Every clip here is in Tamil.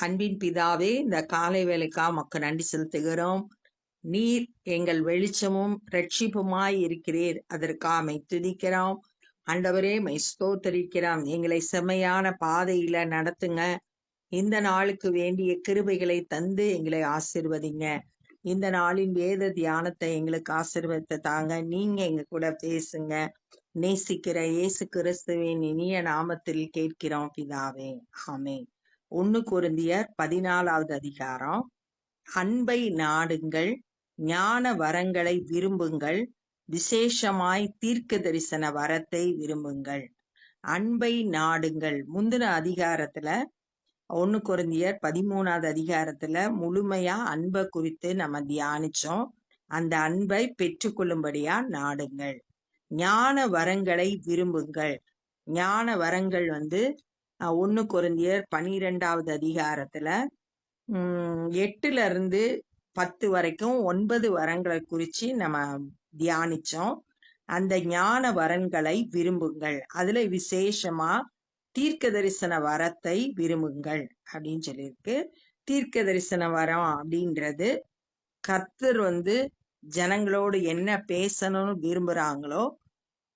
அன்பின் பிதாவே இந்த காலை வேலைக்கா மக்கள் நன்றி செலுத்துகிறோம். நீர் எங்கள் வெளிச்சமும் ரட்சிப்புமாய் இருக்கிறீர். அதற்காக துதிக்கிறோம். ஆண்டவரே மை ஸ்தோத்தரிக்கிறோம். எங்களை செம்மையான பாதையில நடத்துங்க. இந்த நாளுக்கு வேண்டிய கிருபைகளை தந்து எங்களை ஆசிர்வதிங்க. இந்த நாளின் வேத தியானத்தை எங்களுக்கு ஆசிர்வத்தை தாங்க. நீங்க எங்க கூட பேசுங்க. நேசிக்கிற இயேசு கிறிஸ்துவின் இனிய நாமத்தில் கேட்கிறோம் பிதாவே. ஆமே ஒன்னு குருந்தியர் பதினாலாவது அதிகாரம். அன்பை நாடுங்கள் ஞான வரங்களை விரும்புங்கள் விசேஷமாய் தீர்க்க தரிசன வரத்தை விரும்புங்கள். அன்பை நாடுங்கள். முந்தின அதிகாரத்துல ஒன்னு குருந்தியர் பதிமூணாவது அதிகாரத்துல முழுமையா அன்பை குறித்து நம்ம தியானிச்சோம். அந்த அன்பை பெற்றுக்கொள்ளும்படியா நாடுங்கள். ஞான வரங்களை விரும்புங்கள். ஞான வரங்கள் வந்து ஒன்னு குருந்தியர் பனிரெண்டாவது அதிகாரத்துல உம் எட்டுல இருந்து பத்து வரைக்கும் ஒன்பது வரங்களை குறிச்சு நம்ம தியானிச்சோம். அந்த ஞான வரன்களை விரும்புங்கள். அதுல விசேஷமா தீர்க்க தரிசன வரத்தை விரும்புங்கள் அப்படின்னு சொல்லியிருக்கு. தீர்க்க தரிசன வரம் அப்படின்றது கர்த்தர் வந்து ஜனங்களோடு என்ன பேசணும்னு விரும்புறாங்களோ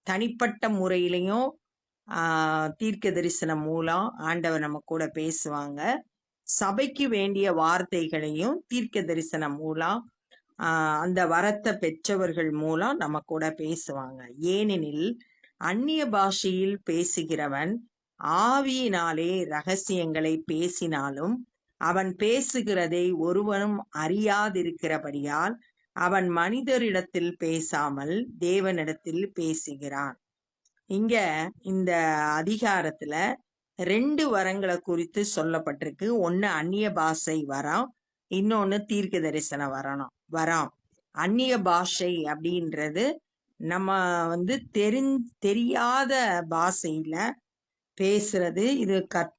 தனிப்பட்ட முறையிலையும் தீர்க்க தரிசனம் மூலம் ஆண்டவர் நம்ம கூட பேசுவாங்க. சபைக்கு வேண்டிய வார்த்தைகளையும் தீர்க்க தரிசனம் மூலம் அந்த வரத்தை பெற்றவர்கள் மூலம் நம்ம கூட பேசுவாங்க. ஏனெனில் அந்நிய பாஷையில் பேசுகிறவன் ஆவியினாலே ரகசியங்களை பேசினாலும் அவன் பேசுகிறதை ஒருவனும் அறியாதிருக்கிறபடியால் அவன் மனிதரிடத்தில் பேசாமல் தேவனிடத்தில் பேசுகிறான். இங்க இந்த அதிகாரத்துல ரெண்டு வரங்களை குறித்து சொல்லப்பட்டிருக்கு. ஒன்னு அந்நிய பாஷை வரம் இன்னொன்னு தீர்க்க தரிசன வரணும் வரம். அந்நிய பாஷை அப்படின்றது நம்ம வந்து தெரி தெரியாத பாஷையில பேசுறது. இது க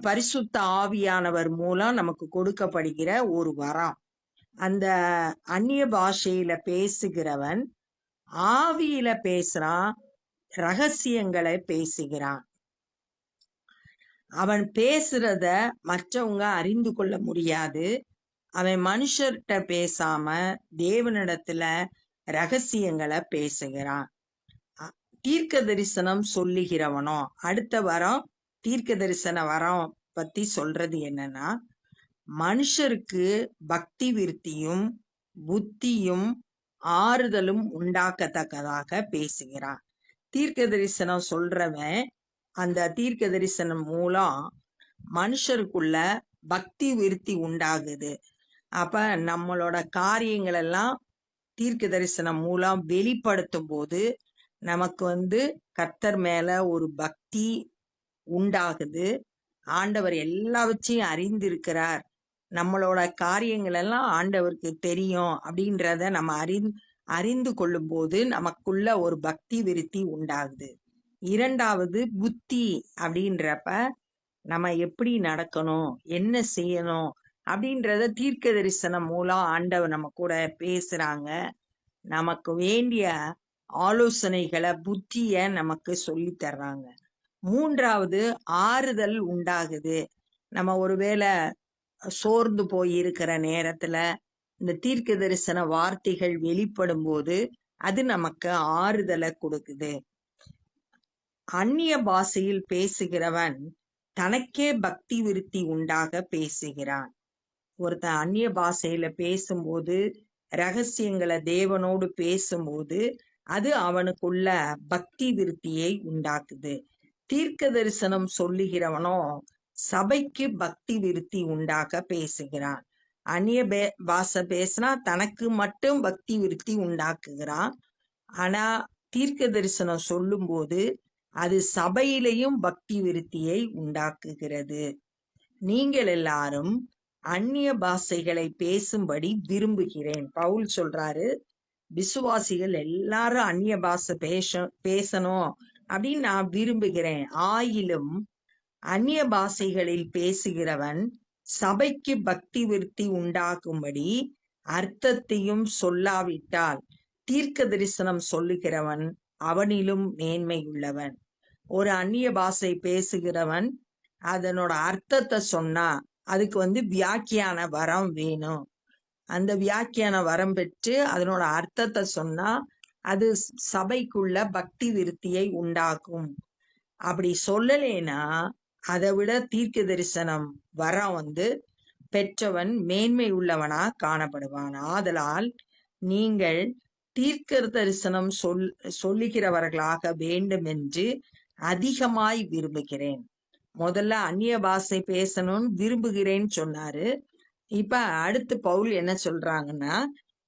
பரிசுத்த ஆவியானவர் மூலம் நமக்கு கொடுக்கப்படுகிற ஒரு வரம். அந்த அந்நிய பாஷையில பேசுகிறவன் ஆவியில பேசுறான் ரகசியங்களை பேசுகிறான். அவன் பேசுறத மற்றவங்க அறிந்து கொள்ள முடியாது. அவன் மனுஷர்கிட்ட பேசாம தேவனிடத்துல ரகசியங்களை பேசுகிறான். தீர்க்க தரிசனம் சொல்லுகிறவனோ அடுத்த வரம் தீர்க்க தரிசன வரம் பத்தி சொல்றது என்னன்னா மனுஷருக்கு பக்தி விருத்தியும் புத்தியும் ஆறுதலும் உண்டாக்கத்தக்கதாக பேசுகிறான். தீர்க்க தரிசனம் சொல்றவன் அந்த தீர்க்க தரிசனம் மூலம் மனுஷருக்குள்ள பக்தி விருத்தி உண்டாகுது. அப்ப நம்மளோட காரியங்கள் எல்லாம் தீர்க்க தரிசனம் மூலம் வெளிப்படுத்தும் போது நமக்கு வந்து கர்த்தர் மேல ஒரு பக்தி உண்டாகுது. ஆண்டவர் எல்லாவற்றையும் அறிந்திருக்கிறார். நம்மளோட காரியங்கள் எல்லாம் ஆண்டவருக்கு தெரியும் அப்படின்றத நம்ம அறி அறிந்து கொள்ளும் போது நமக்குள்ள ஒரு பக்தி விருத்தி உண்டாகுது. இரண்டாவது புத்தி அப்படின்றப்ப நம்ம எப்படி நடக்கணும் என்ன செய்யணும் அப்படின்றத தீர்க்க தரிசனம் மூலம் ஆண்டவர் நம்ம கூட பேசுறாங்க. நமக்கு வேண்டிய ஆலோசனைகளை புத்திய நமக்கு சொல்லி தர்றாங்க. மூன்றாவது ஆறுதல் உண்டாகுது. நம்ம ஒருவேளை சோர்ந்து போய் இருக்கிற நேரத்துல இந்த தீர்க்க தரிசன வார்த்தைகள் வெளிப்படும் போது அது நமக்கு ஆறுதலை கொடுக்குது. அந்நிய பாஷையில் பேசுகிறவன் தனக்கே பக்தி விருத்தி உண்டாக பேசுகிறான். ஒருத்தன் அந்நிய பாஷையில பேசும்போது ரகசியங்களை தேவனோடு பேசும்போது அது அவனுக்குள்ள பக்தி விருத்தியை உண்டாக்குது. தீர்க்க தரிசனம் சொல்லுகிறவனோ சபைக்கு பக்தி விருத்தி உண்டாக பேசுகிறான். அந்நிய பே பாஷை பேசினா தனக்கு மட்டும் பக்தி விருத்தி உண்டாக்குகிறான் ஆனா தீர்க்க தரிசனம் சொல்லும்போது அது சபையிலையும் பக்தி விருத்தியை உண்டாக்குகிறது. நீங்கள் எல்லாரும் அந்நிய பாஷைகளை பேசும்படி விரும்புகிறேன். பவுல் சொல்றாரு விசுவாசிகள் எல்லாரும் அந்நிய பாஷை பேச பேசணும் அப்படின்னு நான் விரும்புகிறேன். ஆயிலும் அந்நிய பாஷைகளில் பேசுகிறவன் சபைக்கு பக்தி விருத்தி உண்டாகும்படி அர்த்தத்தையும் சொல்லாவிட்டால் தீர்க்க தரிசனம் சொல்லுகிறவன் அவனிலும் மேன்மை உள்ளவன் ஒரு அந்நிய பாஷை பேசுகிறவன் அதனோட அர்த்தத்தை சொன்னா அதுக்கு வந்து வியாக்கியான வரம் வேணும். அந்த வியாக்கியான வரம் பெற்று அதனோட அர்த்தத்தை சொன்னா அது சபைக்குள்ள பக்தி விருத்தியை உண்டாக்கும். அப்படி சொல்லலேனா அதை விட தீர்க்க தரிசனம் வரம் வந்து பெற்றவன் மேன்மை உள்ளவனா காணப்படுவான். ஆதலால் நீங்கள் தீர்க்க தரிசனம் சொல் சொல்லுகிறவர்களாக வேண்டும் என்று அதிகமாய் விரும்புகிறேன். முதல்ல அந்நிய பாஷை பேசணும்னு விரும்புகிறேன்னு சொன்னாரு. இப்ப அடுத்து பவுல் என்ன சொல்றாங்கன்னா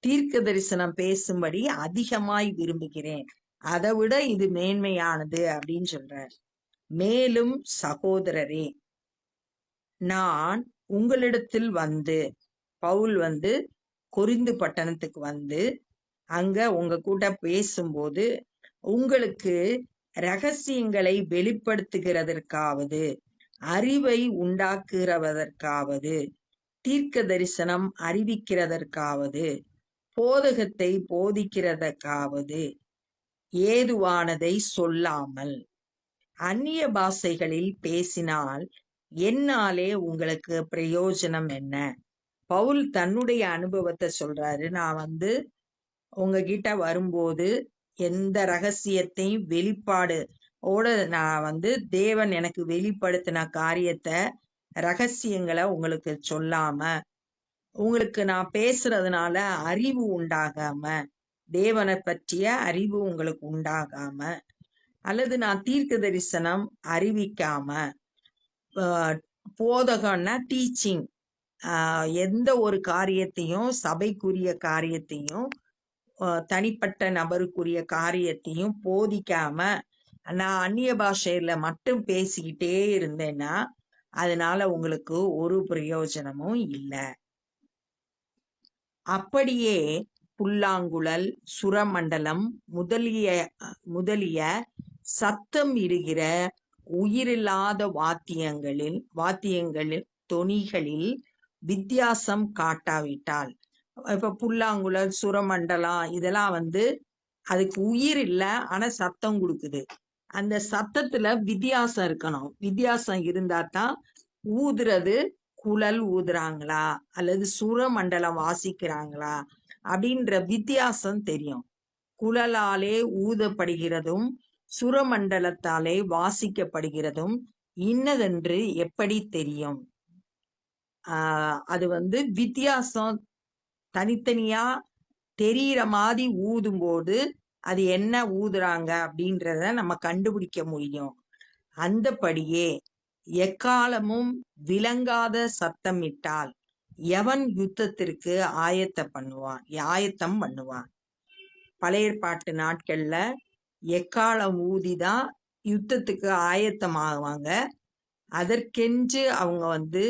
தீர்க்க தரிசனம் பேசும்படி அதிகமாய் விரும்புகிறேன். அதை விட இது மேன்மையானது அப்படின்னு சொல்றார். மேலும் சகோதரரே நான் உங்களிடத்தில் வந்து பவுல் வந்து கொரிந்து பட்டணத்துக்கு வந்து அங்க உங்க கூட பேசும்போது உங்களுக்கு ரகசியங்களை வெளிப்படுத்துகிறதற்காவது அறிவை உண்டாக்குகிறதற்காவது தீர்க்க தரிசனம் அறிவிக்கிறதற்காவது போதகத்தை போதிக்கிறதற்காவது ஏதுவானதை சொல்லாமல். அந்நிய பாஷைகளில் பேசினால் என்னாலே உங்களுக்கு பிரயோஜனம் என்ன? பவுல் தன்னுடைய அனுபவத்தை சொல்றாரு. நான் வந்து உங்ககிட்ட வரும்போது எந்த ரகசியத்தையும் வெளிப்பாடு ஓட நான் வந்து தேவன் எனக்கு வெளிப்படுத்தின காரியத்தை ரகசியங்களை உங்களுக்கு சொல்லாம உங்களுக்கு நான் பேசுறதுனால அறிவு உண்டாகாம தேவனை பற்றிய அறிவு உங்களுக்கு உண்டாகாம அல்லது நான் தீர்க்க தரிசனம் அறிவிக்காம போதகம்னா டீச்சிங் எந்த ஒரு காரியத்தையும் சபைக்குரிய காரியத்தையும் தனிப்பட்ட நபருக்குரிய காரியத்தையும் போதிக்காம நான் அந்நிய பாஷையில மட்டும் பேசிக்கிட்டே இருந்தேன்னா அதனால உங்களுக்கு ஒரு பிரயோஜனமும் இல்லை. அப்படியே புல்லாங்குழல் சுரமண்டலம் முதலிய முதலிய சத்தம் இடுகிற உயிரில்லாத வாத்தியங்களில் வாத்தியங்களில் தொனிகளில் வித்தியாசம் காட்டாவிட்டால். இப்ப புல்லாங்குழல் சுரமண்டலம் இதெல்லாம் வந்து அதுக்கு உயிர் இல்லை ஆனா சத்தம் கொடுக்குது. அந்த சத்தத்துல வித்தியாசம் இருக்கணும். வித்தியாசம் இருந்தா தான் ஊதுறது குழல் ஊதுறாங்களா? அல்லது சுரமண்டலம் வாசிக்கிறாங்களா? அப்படின்ற வித்தியாசம் தெரியும். குழலாலே ஊதப்படுகிறதும் சுரமண்டலத்தாலே வாசிக்கப்படுகிறதும் இன்னதென்று எப்படி தெரியும்? ஆஹ் அது வந்து வித்தியாசம். தனித்தனியா தெரியற மாதிரி ஊதும் போது அது என்ன ஊதுறாங்க அப்படின்றத நம்ம கண்டுபிடிக்க முடியும். அந்தபடியே எக்காலமும் விளங்காத சத்தமிட்டால் எவன் யுத்தத்திற்கு ஆயத்த பண்ணுவான்? ஆயத்தம் பண்ணுவான். பழைய பாட்டு நாட்கள்ல எக்காலம் ஊதிதான் யுத்தத்துக்கு ஆயத்தமாகுவாங்க அதற்கென்று அவங்க வந்து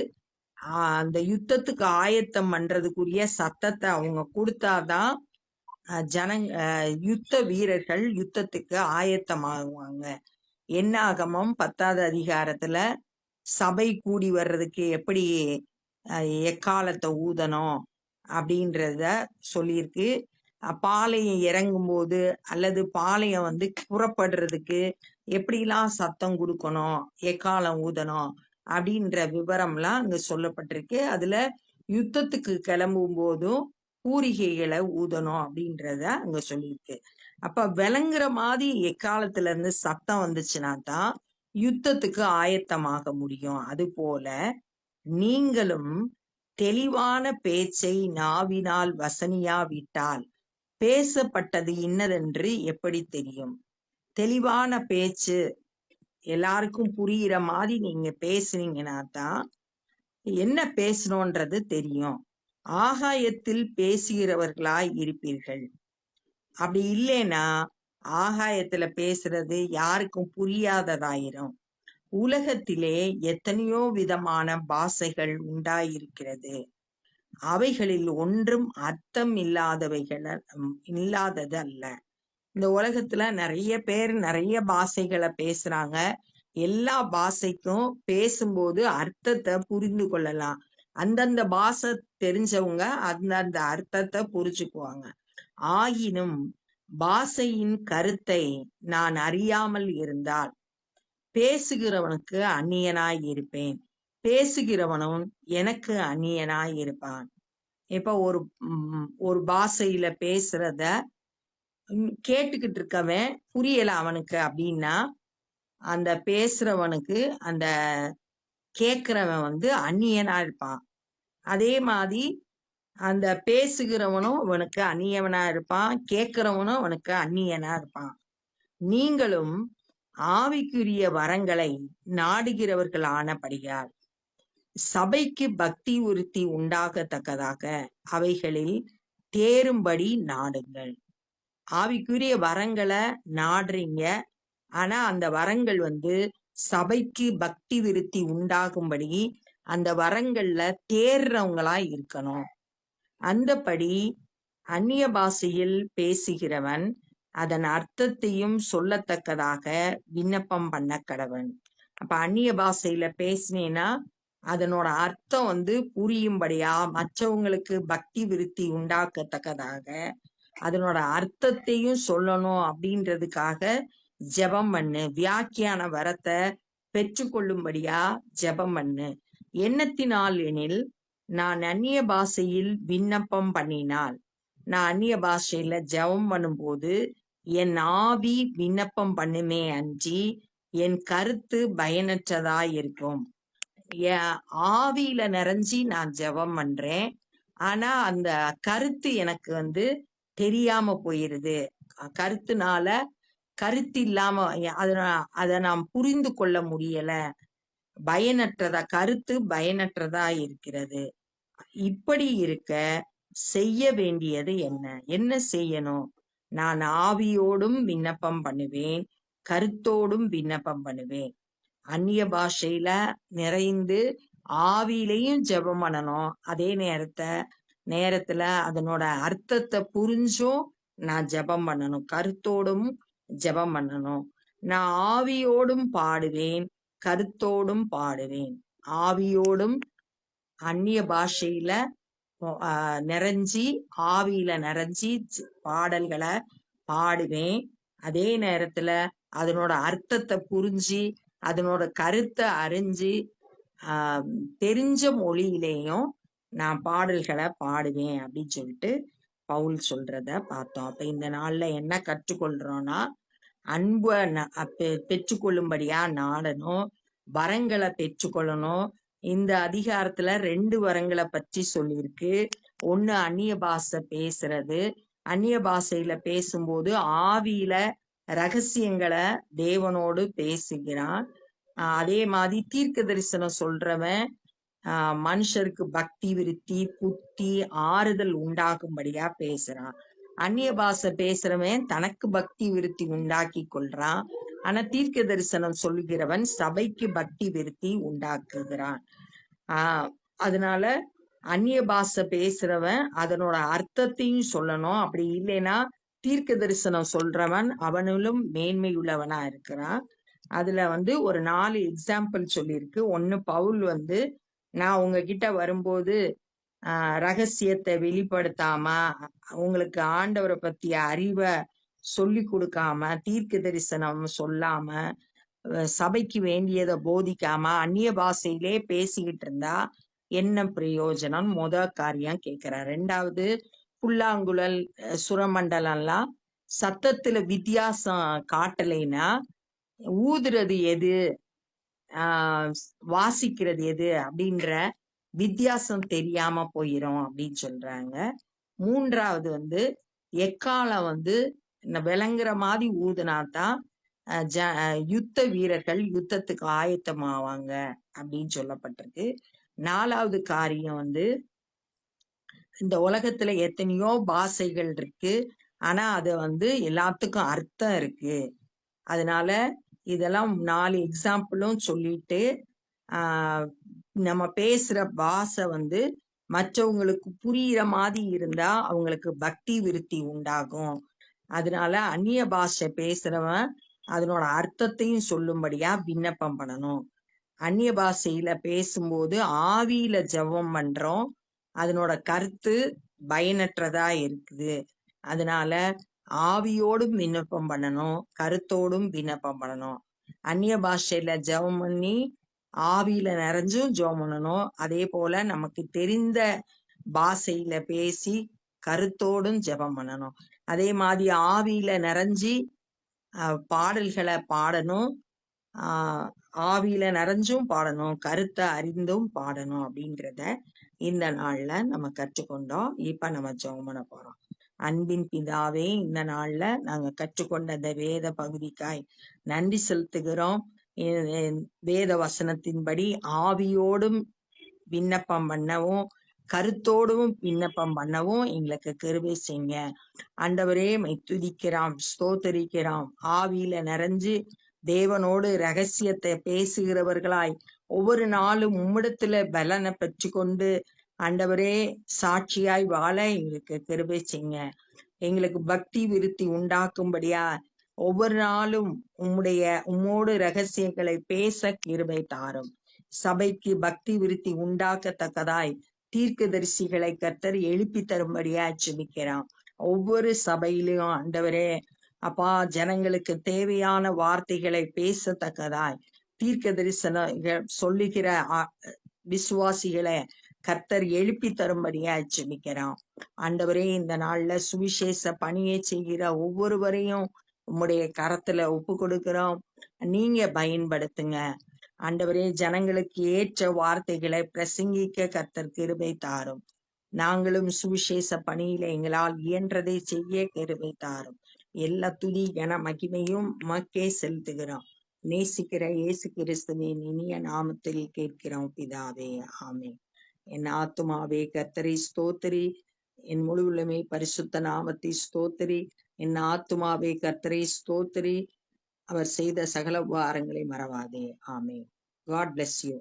அந்த யுத்தத்துக்கு ஆயத்தம் பண்றதுக்குரிய சத்தத்தை அவங்க கொடுத்தாதான் ஜனங் யுத்த வீரர்கள் யுத்தத்துக்கு ஆயத்தமாகுவாங்க. என்னாகமம் பத்தாவது அதிகாரத்துல சபை கூடி வர்றதுக்கு எப்படி எக்காலத்தை ஊதணும் அப்படின்றத சொல்லியிருக்கு. பாளையம் இறங்கும் போது அல்லது பாளையம் வந்து புறப்படுறதுக்கு எப்படிலாம் சத்தம் கொடுக்கணும் எக்காலம் ஊதணும் அப்படின்ற விவரம்லாம் அங்க சொல்லப்பட்டிருக்கு. அதுல யுத்தத்துக்கு கிளம்பும் போதும் பூரிகைகளை ஊதணும் அப்படின்றத அங்க சொல்லியிருக்கு. அப்ப விளங்குற மாதிரி எக்காலத்துல இருந்து சத்தம் வந்துச்சுன்னா தான் யுத்தத்துக்கு ஆயத்தமாக முடியும். அது போல நீங்களும் தெளிவான பேச்சை நாவினால் வசனியா விட்டால் பேசப்பட்டது இன்னதென்று எப்படி தெரியும்? தெளிவான பேச்சு எல்லாருக்கும் புரியிற மாதிரி நீங்க பேசுனீங்கன்னா தான் என்ன பேசணும்ன்றது தெரியும். ஆகாயத்தில் பேசுகிறவர்களாய் இருப்பீர்கள். அப்படி இல்லைன்னா ஆகாயத்துல பேசுறது யாருக்கும் புரியாததாயிரும். உலகத்திலே எத்தனையோ விதமான பாஷைகள் உண்டாயிருக்கிறது. அவைகளில் ஒன்றும் அர்த்தம் இல்லாதவைகள் இல்லாதது அல்ல இந்த உலகத்துல நிறைய பேர் நிறைய பாஷைகளை பேசுறாங்க. எல்லா பாஷைக்கும் பேசும்போது அர்த்தத்தை புரிந்து கொள்ளலாம். அந்தந்த பாஷை தெரிஞ்சவங்க அந்தந்த அர்த்தத்தை புரிஞ்சுக்குவாங்க. ஆயினும் பாஷையின் கருத்தை நான் அறியாமல் இருந்தால் பேசுகிறவனுக்கு அந்நியனாய் இருப்பேன். பேசுகிறவனும் எனக்கு அந்நியனாய் இருப்பான் இப்ப ஒரு ஒரு பாஷையில பேசுறத கேட்டுக்கிட்டு இருக்கவன் புரியல அவனுக்கு அப்படின்னா அந்த பேசுறவனுக்கு அந்த கேக்குறவன் வந்து அந்நியனா இருப்பான் அதே மாதிரி அந்த பேசுகிறவனும் அவனுக்கு அந்நியவனா இருப்பான் கேட்கிறவனும் அவனுக்கு அந்நியனா இருப்பான் நீங்களும் ஆவிக்குரிய வரங்களை நாடுகிறவர்கள் ஆனபடியால் சபைக்கு பக்தி உறுத்தி உண்டாகத்தக்கதாக அவைகளில் தேரும்படி நாடுங்கள். ஆவிக்குரிய வரங்களை நாடுறீங்க. ஆனா அந்த வரங்கள் வந்து சபைக்கு பக்தி விருத்தி உண்டாகும்படி அந்த வரங்கள்ல தேர்றவங்களா இருக்கணும். அந்தபடி அந்நிய பாஷையில் பேசுகிறவன் அதன் அர்த்தத்தையும் சொல்லத்தக்கதாக விண்ணப்பம் பண்ண கடவன். அப்ப அந்நிய பாஷையில பேசினேன்னா அதனோட அர்த்தம் வந்து புரியும்படியா மற்றவங்களுக்கு பக்தி விருத்தி உண்டாக்கத்தக்கதாக அதனோட அர்த்தத்தையும் சொல்லணும் அப்படின்றதுக்காக ஜெபம் பண்ணு. வியாக்கியான வரத்தை பெற்றுக்கொள்ளும்படியா ஜெபம் பண்ணு. எண்ணத்தினால் எனில் நான் அந்நிய பாஷையில் விண்ணப்பம் பண்ணினால் நான் அந்நிய பாஷையில ஜெபம் பண்ணும்போது என் ஆவி விண்ணப்பம் பண்ணுமே அன்றி என் கருத்து பயனற்றதா இருக்கும் ஆவியில நிறைஞ்சி நான் ஜெபம் பண்றேன். ஆனா அந்த கருத்து எனக்கு வந்து தெரியாம போயிருது. கருத்துனால கருத்து இல்லாம அதை அதை நாம் புரிந்து கொள்ள முடியல. பயனற்றதா கருத்து பயனற்றதா இருக்கிறது. இப்படி இருக்க செய்ய வேண்டியது என்ன? என்ன செய்யணும்? நான் ஆவியோடும் விண்ணப்பம் பண்ணுவேன் கருத்தோடும் விண்ணப்பம் பண்ணுவேன். அந்நிய பாஷையில நிறைந்து ஆவியிலையும் ஜெபம் பண்ணணும். அதே நேரத்தை நேரத்துல அதனோட அர்த்தத்தை புரிஞ்சும் நான் ஜெபம் பண்ணணும். கருத்தோடும் ஜெபம் பண்ணணும். நான் ஆவியோடும் பாடுவேன் கருத்தோடும் பாடுவேன். ஆவியோடும் அந்நிய பாஷையில ஆஹ், நிறைஞ்சி ஆவியில நிறைஞ்சி பாடல்களை பாடுவேன். அதே நேரத்துல அதனோட அர்த்தத்தை புரிஞ்சு அதனோட கருத்தை அறிஞ்சு ஆஹ், தெரிஞ்ச மொழியிலேயும் நான் பாடல்களை பாடுவேன் அப்படின்னு சொல்லிட்டு பவுல் சொல்றத பார்த்தோம். அப்ப இந்த நாள்ல என்ன கற்றுக்கொள்றோம்னா அன்பை ந- பெ- பெற்றுக்கொள்ளும்படியா நாடணும் வரங்களை பெற்றுக்கொள்ளணும். இந்த அதிகாரத்துல ரெண்டு வரங்களை பற்றி சொல்லியிருக்கு. ஒண்ணு அந்நிய பாஷை பேசுறது. அந்நிய பாஷையில பேசும்போது ஆவியில ரகசியங்களை தேவனோடு பேசுகிறான். அதே மாதிரி தீர்க்க தரிசனம் சொல்றவன் மனுஷருக்கு பக்தி விருத்தி புத்தி ஆறுதல் உண்டாகும்படியா பேசுறான். அந்நிய பாஷை பேசுறவன் தனக்கு பக்தி விருத்தி உண்டாக்கி கொள்றான். ஆனா தீர்க்க தரிசனம் சொல்லுகிறவன் சபைக்கு பக்தி விருத்தி உண்டாக்குகிறான். ஆஹ் அதனால அந்நிய பாஷை பேசுறவன் அதனோட அர்த்தத்தையும் சொல்லணும். அப்படி இல்லைன்னா தீர்க்க தரிசனம் சொல்றவன் அவனிலும் மேன்மையுள்ளவனா இருக்கிறான். அதுல வந்து ஒரு நாலு எக்ஸாம்பிள் சொல்லியிருக்கு. ஒன்னு பவுல் வந்து நான் உங்ககிட்ட வரும்போது ஆஹ் ரகசியத்தை வெளிப்படுத்தாம உங்களுக்கு ஆண்டவரை பத்திய அறிவை சொல்லி கொடுக்காம தீர்க்க தரிசனம் சொல்லாம சபைக்கு வேண்டியதை போதிக்காம அந்நிய பாஷையிலே பேசிக்கிட்டு இருந்தா என்ன பிரயோஜனம்? முத காரியம் கேட்கிறார். ரெண்டாவது புல்லாங்குழல் சுரமண்டலம்லாம் சத்தத்துல வித்தியாசம் காட்டலைன்னா ஊதுறது எது? வாசிக்கிறது எது? அப்படின்ற வித்தியாசம் தெரியாம போயிரும் அப்படின்னு சொல்றாங்க. மூன்றாவது வந்து எக்காலம் வந்து விளங்குற மாதிரி ஊதுனாதான் அஹ் ஜ- யுத்த வீரர்கள் யுத்தத்துக்கு ஆயத்தமாவாங்க அப்படின்னு சொல்லப்பட்டிருக்கு. நாலாவது காரியம் வந்து இந்த உலகத்துல எத்தனையோ பாஷைகள் இருக்கு. ஆனா அது வந்து எல்லாத்துக்கும் அர்த்தம் இருக்கு. அதனால இதெல்லாம் நாலு எக்ஸாம்பிளும் சொல்லிட்டு நம்ம பேசுற பாஷை வந்து மற்றவங்களுக்கு புரியிற மாதிரி இருந்தா அவங்களுக்கு பக்தி விருத்தி உண்டாகும். அதனால அந்நிய பாஷை பேசுறவன் அதனோட அர்த்தத்தையும் சொல்லும்படியா விண்ணப்பம் பண்ணணும். அந்நிய பாஷையில பேசும்போது ஆவியில ஜெபம் பண்றோம். அதனோட கருத்து பயனற்றதா இருக்குது. அதனால ஆவியோடும் விண்ணப்பம் பண்ணணும் கருத்தோடும் விண்ணப்பம் பண்ணணும். அந்நிய பாஷையில ஜெபம் பண்ணி ஆவியில நிறைஞ்சும் ஜெபம் பண்ணணும். அதே போல நமக்கு தெரிந்த பாஷையில பேசி கருத்தோடும் ஜெபம் பண்ணணும். அதே மாதிரி ஆவியில நிறைஞ்சி பாடல்களை பாடணும். ஆஹ் ஆவியில நிறைஞ்சும் பாடணும். கருத்தை அறிந்தும் பாடணும் அப்படின்றத இந்த நாள்ல நம்ம கற்றுக்கொண்டோம். இப்ப நம்ம ஜெபம் பண்ண போறோம். அன்பின் பிதாவே இந்த நாள்ல நாங்க கற்றுக்கொண்ட இந்த வேத பகுதிக்காய் நன்றி செலுத்துகிறோம். வேத வசனத்தின்படி ஆவியோடும் விண்ணப்பம் பண்ணவும் கருத்தோடும் விண்ணப்பம் பண்ணவும் எங்களுக்கு கருவை செய்யுங்க. ஆண்டவரே மை துதிக்கிறோம் ஸ்தோத்தரிக்கிறோம். ஆவியில நிறைஞ்சு தேவனோடு ரகசியத்தை பேசுகிறவர்களாய் ஒவ்வொரு நாளும் உம்மிடத்துல பலனை பெற்றுக்கொண்டு ஆண்டவரே சாட்சியாய் வாழ எங்களுக்கு கிருபை செய்யுங்க. எங்களுக்கு பக்தி விருத்தி உண்டாக்கும்படியா ஒவ்வொரு நாளும் உம்முடைய உம்மோடு ரகசியங்களை பேச கிருபை தாரும். சபைக்கு பக்தி விருத்தி உண்டாக்கத்தக்கதாய் தீர்க்கதரிசிகளை கர்த்தர் எழுப்பி தரும்படியா ஜெபிக்கிறான் ஒவ்வொரு சபையிலும் ஆண்டவரே அப்பா ஜனங்களுக்கு தேவையான வார்த்தைகளை பேசத்தக்கதாய் தீர்க்க தரிசன சொல்லுகிற விசுவாசிகளை கர்த்தர் எழுப்பி தரும்படியா ஜெபிக்கிறான் ஆண்டவரே இந்த நாள்ல சுவிசேஷ பணியை செய்கிற ஒவ்வொருவரையும் உம்முடைய கரத்துல ஒப்பு கொடுக்கிறோம். நீங்க பயன்படுத்துங்க. ஆண்டவரே ஜனங்களுக்கு ஏற்ற வார்த்தைகளை பிரசங்கிக்க கர்த்தர் கிருபை தாரும். நாங்களும் சுவிசேஷ பணியில எங்களால் இயன்றதை செய்ய கிருபை தாரும். எல்லா துதி கன மகிமையும் மக்கே செலுத்துகிறோம். நேசிக்கிற இயேசு கிறிஸ்துவின் இனிய நாமத்தில் கேட்கிறோம் பிதாவே ஆமே என் ஆத்துமாவே கர்த்தரை ஸ்தோத்திரி. என் முழு உள்ளமே பரிசுத்த நாமத்தை ஸ்தோத்திரி. என் ஆத்துமாவே கர்த்தரை ஸ்தோத்திரி. அவர் செய்த சகல உபகாரங்களை மறவாதே. ஆமே காட் பிளஸ் யூ